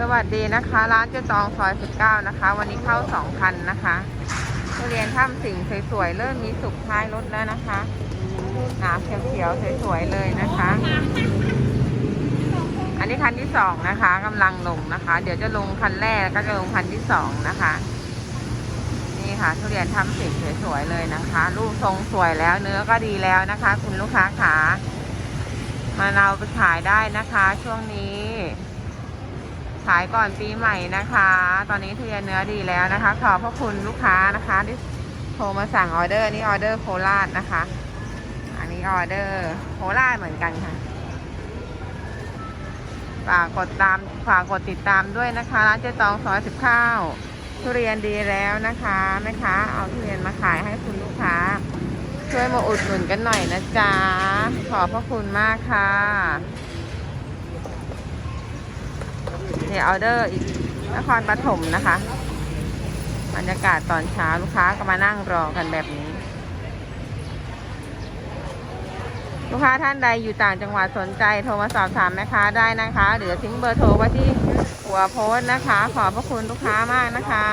สวัสดีนะคะ ร้านเจ๊ตองซอย19นะคะ วันนี้เข้า2คันนะคะทุเรียนถ้ำสิงสวยๆ เริ่มมีสุกท้ายรถแล้วนะคะหนาเขียวๆสวยๆเลยนะคะ อันนี้คันที่2นะคะกำลังลงนะคะ เดี๋ยวจะลงคันแรกแล้วก็จะลงคันที่2นะคะ นี่ค่ะทุเรียนทำสิงสวยๆเลยนะคะรูปทรงสวยแล้วเนื้อก็ดีแล้วนะคะ คุณลูกค้าขามาเอาไปขายได้นะคะ ช่วงนี้ ขายก่อนปีใหม่นะคะ ตอนนี้ทุเรียนเนื้อดีแล้วนะคะ ขอบพระคุณลูกค้านะคะที่โทรมาสั่งออเดอร์นี่ออเดอร์โคราชนะคะ อันนี้ออเดอร์โคราชเหมือนกันค่ะฝากกดตามฝากกดติดตามด้วยนะคะร้านเจ๊ตองซอยสิบข้าวทุเรียนดีแล้วนะคะแม่ค้าเอาทุเรียนมาขายให้คุณลูกค้า ช่วยมาอุดหนุนกันหน่อยนะจ๊ะขอบพระคุณมากค่ะ ออเดอร์อีกนครปฐมนะคะ บรรยากาศตอนเช้าลูกค้าก็มานั่งรอกันแบบนี้ ลูกค้าท่านใดอยู่ต่างจังหวัดสนใจโทรมาสอบถามแม่ค้าได้นะคะ หรือทิ้งเบอร์โทรไว้ที่หัวโพสต์นะคะ ขอบพระคุณลูกค้ามากนะคะ